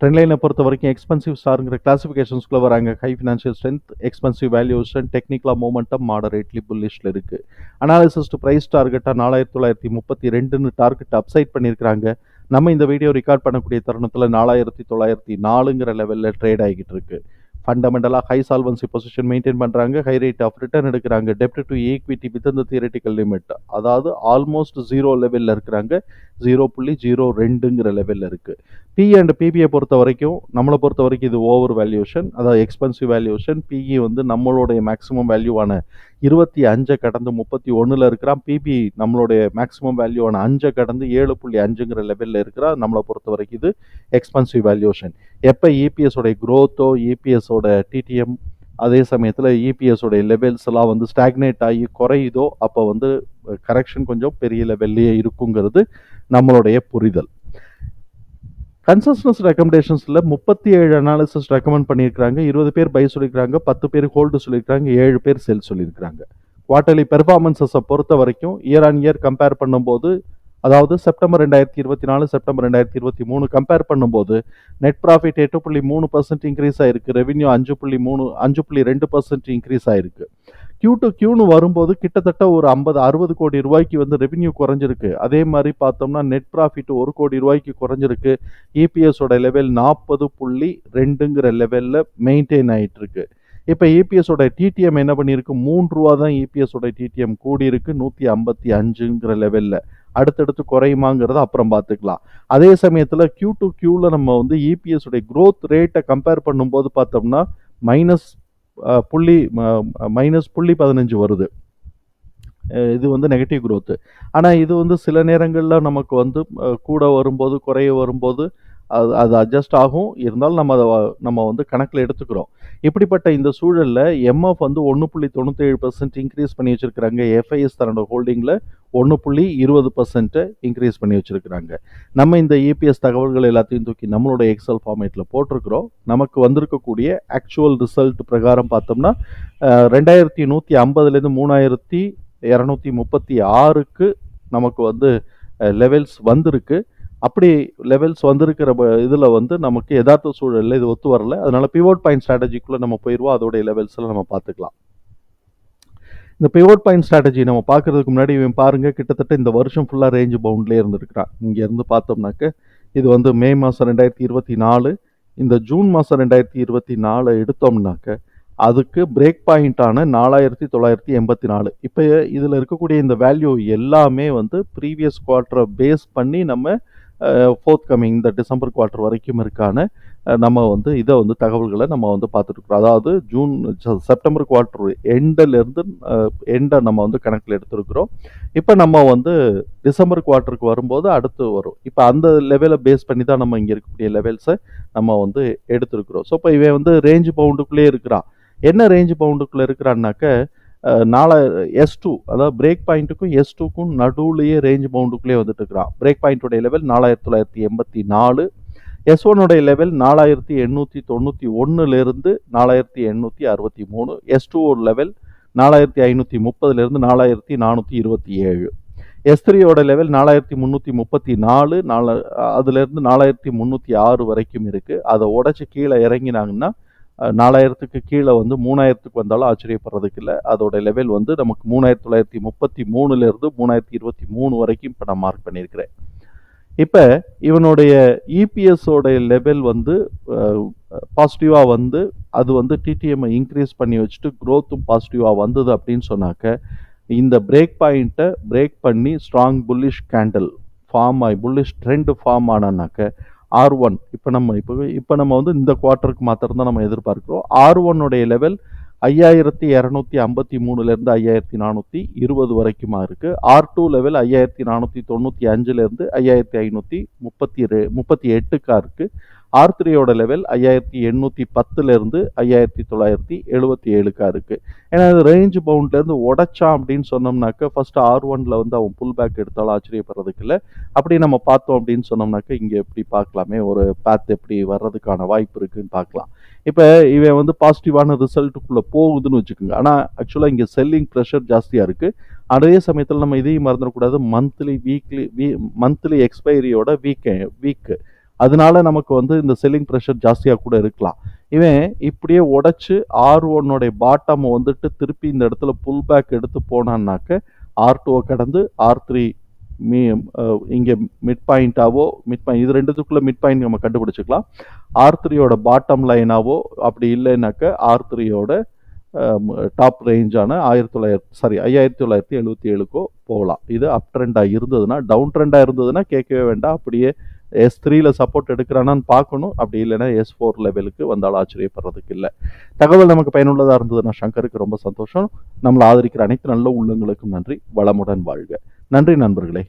ட்ரெண்ட்லைனை பொறுத்த வரைக்கும் எக்ஸ்பென்சிவ் ஸ்டாருங்கிற கிளாசிஃபிகேஷன்ஸ்குள்ளே வராங்க. High financial strength expensive valuation டெக்னிக்கலாக மூமெண்டம் மாடரேட்லி புல்லிஷில் இருக்குது அனாலிசிஸ்ட் ப்ரைஸ் டார்கெட்டாக நாலாயிரத்தி தொள்ளாயிரத்தி முப்பத்தி ரெண்டுன்னு டார்கெட் அப்சைட் பண்ணியிருக்கிறாங்க நம்ம இந்த வீடியோ ரெக்கார்ட் பண்ணக்கூடிய தருணத்தில் நாலாயிரத்தி தொள்ளாயிரத்தி நாலுங்கிற லெவலில் ட்ரேட் ஆகிட்டு இருக்கு. ஃபண்டமெண்டலாக ஹை சால்வன்சி பொசிஷன் மெயின்டைன் பண்ணுறாங்க ஹை ரேட் ஆஃப் ரிட்டர்ன் எடுக்கிறாங்க. டெப்ட் டு ஈக்விட்டி வித் இந்த தியரட்டிக்கல் லிமிட் அதாவது ஆல்மோஸ்ட் ஜீரோ லெவலில் இருக்கிறாங்க. ஜீரோ புள்ளி ஜீரோ ரெண்டுங்கிற லெவலில் இருக்குது பி அண்ட் பிபியை பொறுத்த வரைக்கும் நம்மளை பொறுத்த வரைக்கும் இது ஓவர் வேல்யூஷன் அதாவது எக்ஸ்பென்சிவ் வேல்யூஷன் பிஇ வந்து நம்மளுடைய மேக்ஸிமம் வேல்யூவான இருபத்தி அஞ்சை கடந்து முப்பத்தி ஒன்றில் இருக்கிறான். பிபி நம்மளுடைய மேக்ஸிமம் வேல்யூவான அஞ்சை கடந்து ஏழு புள்ளி அஞ்சுங்கிற லெவலில் இருக்கிறா. நம்மளை பொறுத்த வரைக்கும் இது எக்ஸ்பென்சிவ் வேல்யூஷன் எப்போ இபிஎஸோடைய க்ரோத்தோ இபிஎஸோட டிடிஎம் அதே சமயத்தில் இபிஎஸோடைய லெவல்ஸ் எல்லாம் வந்து ஸ்டாக்னேட் ஆகி குறையுதோ அப்போ வந்து கரெக்ஷன் கொஞ்சம் பெரிய லெவல்லையே இருக்குங்கிறது நம்மளுடைய புரிதல். கன்சஸ்னஸ் ரெக்கமெண்டேஷன்ஸில் முப்பத்தி ஏழு அனாலிசிஸ் ரெக்கமெண்ட் பண்ணியிருக்காங்க இருபது பேர் பை சொல்லியிருக்காங்க பத்து பேர் ஹோல்டு சொல்லியிருக்காங்க ஏழு பேர் செல் சொல்லியிருக்கிறாங்க. குவார்ட்டர்லி பெர்ஃபார்மன்ஸஸை பொறுத்த வரைக்கும் இயர் ஆன் இயர் கம்பேர் பண்ணும்போது அதாவது செப்டம்பர் ரெண்டாயிரத்தி இருபத்தி நாலு செப்டம்பர் ரெண்டாயிரத்தி இருபத்தி மூணு கம்பேர் பண்ணும்போது நெட் ப்ராஃபிட் எட்டு புள்ளி மூணு பர்சன்ட் இன்க்ரீஸ் ஆயிருக்கு ரெவென்யூ அஞ்சு புள்ளி மூணு அஞ்சு புள்ளி ரெண்டு பர்சன்ட் இன்க்ரீஸ் ஆயிருக்கு. கியூ டு கியூன்னு வரும்போது கிட்டத்தட்ட ஒரு ஐம்பது அறுபது கோடி ரூபாய்க்கு வந்து ரெவென்யூ குறைஞ்சிருக்கு. அதே மாதிரி பார்த்தோம்னா நெட் ப்ராஃபிட் ஒரு கோடி ரூபாய்க்கு குறைஞ்சிருக்கு. இபிஎஸோட லெவல் நாற்பது புள்ளி ரெண்டுங்கிற லெவலில் மெயின்டைன் ஆகிட்டு இருக்கு இப்போ இபிஎஸோட டிடிஎம் என்ன பண்ணியிருக்கு? மூன்று ரூபா தான் இபிஎஸோட டிடிஎம் கூடி இருக்கு நூற்றி ஐம்பத்தி அஞ்சுங்கிற லெவலில் அடுத்தடுத்து குறையுமாங்கிறத அப்புறம் பார்த்துக்கலாம். அதே சமயத்தில் கியூ டு கியூவில் நம்ம வந்து இபிஎஸோடைய க்ரோத் ரேட்டை கம்பேர் பண்ணும்போது பார்த்தோம்னா மைனஸ் புள்ளி மைனஸ் புள்ளி பதினஞ்சு வருது. இது வந்து நெகட்டிவ் க்ரோத்து ஆனால் இது வந்து சில நேரங்களில் நமக்கு வந்து கூட வரும்போது குறைய வரும்போது அது அது அட்ஜஸ்ட் ஆகும். இருந்தாலும் நம்ம அதை வ- நம்ம வந்து கணக்கில் எடுத்துக்கிறோம். இப்படிப்பட்ட இந்த சூழலில் எம்எஃப் வந்து ஒன்று புள்ளி தொண்ணூற்றேழு பர்சன்ட் இன்க்ரீஸ் பண்ணி வச்சுருக்கிறாங்க. எஃப்ஐஎஸ் தன்னோட ஹோல்டிங்கில் ஒன்று புள்ளி இருபது பர்சன்ட்டை இன்க்ரீஸ் பண்ணி வச்சுருக்கிறாங்க. நம்ம இந்த இபிஎஸ் தகவல்கள் எல்லாத்தையும் தூக்கி நம்மளோட எக்ஸல் ஃபார்மேட்டில் போட்டிருக்கிறோம். நமக்கு வந்திருக்கக்கூடிய ஆக்சுவல் ரிசல்ட் பிரகாரம் பார்த்தோம்னா ரெண்டாயிரத்தி நூற்றி ஐம்பதுலேருந்து மூணாயிரத்தி இரநூத்தி முப்பத்தி ஆறுக்கு நமக்கு வந்து லெவல்ஸ் வந்திருக்கு. அப்படி லெவல்ஸ் வந்திருக்கிற இதில் வந்து நமக்கு யதார்த்த சூழலில் இது ஒத்து வரல. அதனால் பிவோட் பாயிண்ட் ஸ்ட்ராட்டஜிக்குள்ளே நம்ம போயிடுவோம் அதோடைய லெவல்ஸில் நம்ம பார்த்துக்கலாம். இந்த பிவோட் பாயிண்ட் ஸ்ட்ராட்டஜி நம்ம பார்க்கறதுக்கு முன்னாடி இவன் பாருங்கள் கிட்டத்தட்ட இந்த வருஷம் ஃபுல்லாக ரேஞ்ச் பவுண்ட்லேயே இருந்திருக்கிறான். இங்கேருந்து பார்த்தோம்னாக்க இது வந்து மே மாதம் ரெண்டாயிரத்தி இருபத்தி நாலு இந்த ஜூன் மாதம் ரெண்டாயிரத்தி இருபத்தி நாலு எடுத்தோம்னாக்க அதுக்கு பிரேக் பாயிண்ட்டான நாலாயிரத்தி தொள்ளாயிரத்தி எண்பத்தி நாலு. இப்போ இதில் இருக்கக்கூடிய இந்த வேல்யூ எல்லாமே வந்து ப்ரீவியஸ் குவார்ட்டரை பேஸ் பண்ணி நம்ம ஃபோர்த் கமிங் இந்த டிசம்பர் குவார்ட்டர் வரைக்கும் இருக்கான நம்ம வந்து இதை வந்து தகவல்களை நம்ம வந்து பார்த்துட்ருக்குறோம் அதாவது ஜூன் செப்டம்பர் குவார்ட்டர் எண்டிலிருந்து எண்டை நம்ம வந்து கணக்கில் எடுத்திருக்கிறோம். இப்போ நம்ம வந்து டிசம்பர் குவார்ட்டருக்கு வரும்போது அடுத்து வரும். இப்போ அந்த லெவலை பேஸ் பண்ணி தான் நம்ம இங்கே இருக்கக்கூடிய லெவல்ஸை நம்ம வந்து எடுத்திருக்கிறோம். ஸோ இப்போ இவன் வந்து ரேஞ்ச் பவுண்டுக்குள்ளேயே இருக்கிறான். என்ன ரேஞ்ச் பவுண்டுக்குள்ளே இருக்கிறான்னாக்க நாலா எஸ் டூ அதாவது பிரேக் பாயிண்ட்டுக்கும் எஸ் டூக்கும் நடுவுலையே ரேஞ்ச் பவுண்டுக்குள்ளே வந்துட்டு இருக்கிறான் பிரேக் பாயிண்ட்டுடைய லெவல் நாலாயிரத்தி தொள்ளாயிரத்தி எண்பத்தி நாலு எஸ் ஒனுடைய லெவல் நாலாயிரத்தி எண்ணூற்றி தொண்ணூற்றி ஒன்றுலேருந்து நாலாயிரத்தி எண்ணூற்றி அறுபத்தி மூணு எஸ் டூ லெவல் நாலாயிரத்தி ஐநூற்றி முப்பதுலேருந்து நாலாயிரத்தி நானூற்றி இருபத்தி ஏழு. எஸ் த்ரீயோட லெவல் நாலாயிரத்தி முந்நூற்றி முப்பத்தி நாலு நாலு அதுலேருந்து நாலாயிரத்தி முந்நூற்றி ஆறு வரைக்கும் இருக்குது அதை உடச்சி கீழே இறங்கினாங்கன்னா நாலாயிரத்துக்கு கீழே வந்து மூணாயிரத்துக்கு வந்தாலும் ஆச்சரியப்படுறதுக்கு இல்லை. அதோட லெவல் வந்து நமக்கு மூணாயிரத்தி தொள்ளாயிரத்தி முப்பத்தி மூணுலேருந்து மூணாயிரத்தி இருபத்தி மூணு வரைக்கும் இப்போ நான் மார்க் பண்ணியிருக்கிறேன். இப்போ இவனுடைய இபிஎஸ்ஸோடைய லெவல் வந்து பாசிட்டிவாக வந்து அது வந்து டிடிஎம்ஐ இன்க்ரீஸ் பண்ணி வச்சுட்டு க்ரோத்தும் பாசிட்டிவாக வந்தது அப்படின்னு சொன்னாக்க இந்த பிரேக் பாயிண்ட்டை பிரேக் பண்ணி ஸ்ட்ராங் புல்லிஷ் கேண்டில் ஃபார்ம் ஆகி புல்லிஷ் ட்ரெண்டு ஃபார்ம் ஆனானாக்க ஆர் ஒன் இப்போ நம்ம இப்போ இப்போ நம்ம வந்து இந்த குவார்ட்டருக்கு மாத்திரம் தான் நம்ம எதிர்பார்க்குறோம். ஆர் ஒன்னுடைய லெவல் ஐயாயிரத்தி இரநூத்தி ஐம்பத்தி மூணுலேருந்து ஐயாயிரத்தி நானூற்றி இருபது வரைக்குமா இருக்குது ஆர் டூ லெவல் ஐயாயிரத்தி நானூற்றி தொண்ணூற்றி அஞ்சுலேருந்து ஐயாயிரத்தி ஐநூற்றி முப்பத்தி ரெ முப்பத்தி எட்டுக்கா இருக்குது ஆர் த்ரீயோட லெவல் ஐயாயிரத்தி எண்ணூற்றி பத்துலேருந்து ஐயாயிரத்தி தொள்ளாயிரத்தி எழுபத்தி ஏழுக்கா இருக்குது ஏன்னா அது ரேஞ்ச் பவுண்ட்லேருந்து உடைச்சான் அப்படின்னு சொன்னோம்னாக்க ஃபர்ஸ்ட் ஆர் ஒன்ல வந்து அவன் புல் பேக் எடுத்தாலும் ஆச்சரியப்படுறதுக்கு இல்லை. அப்படி நம்ம பார்த்தோம் அப்படின்னு சொன்னோம்னாக்க இங்கே எப்படி பார்க்கலாமே? ஒரு பாத் எப்படி வர்றதுக்கான வாய்ப்பு இருக்குன்னு பார்க்கலாம். இப்போ இவன் வந்து பாசிட்டிவான ரிசல்ட்டுக்குள்ளே போகுதுன்னு வச்சுக்கோங்க. ஆனால் ஆக்சுவலாக இங்கே செல்லிங் ப்ரெஷர் ஜாஸ்தியாக இருக்குது அதே சமயத்தில் நம்ம இதையும் மறந்துடக்கூடாது. மந்த்லி வீக்லி வீ மந்த்லி எக்ஸ்பைரியோட வீக் வீக்கு அதனால நமக்கு வந்து இந்த செல்லிங் ப்ரெஷர் ஜாஸ்தியாக கூட இருக்கலாம். இவன் இப்படியே உடச்சி ஆர் ஒன்னுடைய பாட்டம் வந்துட்டு திருப்பி இந்த இடத்துல புல் பேக் எடுத்து போனான்னாக்க ஆர் டூவை கடந்து ஆர் த்ரீ மீ இங்கே மிட் பாயிண்ட்டாவோ மிட் பாயிண்ட் இது ரெண்டுத்துக்குள்ளே மிட் பாயிண்ட் நம்ம கண்டுபிடிச்சிக்கலாம். ஆர் த்ரீயோட பாட்டம் லைனாவோ அப்படி இல்லைனாக்க ஆர் த்ரீயோட டாப் ரேஞ்சான ஆயிரத்தி தொள்ளாயிரத்தி சாரி ஐயாயிரத்தி தொள்ளாயிரத்தி எழுபத்தி ஏழுக்கோ போகலாம். இது அப் ட்ரெண்டாக இருந்ததுன்னா டவுன் ட்ரெண்டாக இருந்ததுன்னா கேட்கவே வேண்டாம். அப்படியே எஸ் த்ரீல சப்போர்ட் எடுக்கிறானான்னு பார்க்கணும். அப்படி இல்லைன்னா எஸ் ஃபோர் லெவலுக்கு வந்தாலும் ஆச்சரியப்படுறதுக்கு இல்லை. தகவல் நமக்கு பயனுள்ளதாக இருந்ததுன்னா சங்கருக்கு ரொம்ப சந்தோஷம். நம்மளை ஆதரிக்கிற அனைத்து நல்ல உள்ளங்களுக்கும் நன்றி. வளமுடன் வாழ்க. நன்றி நண்பர்களே.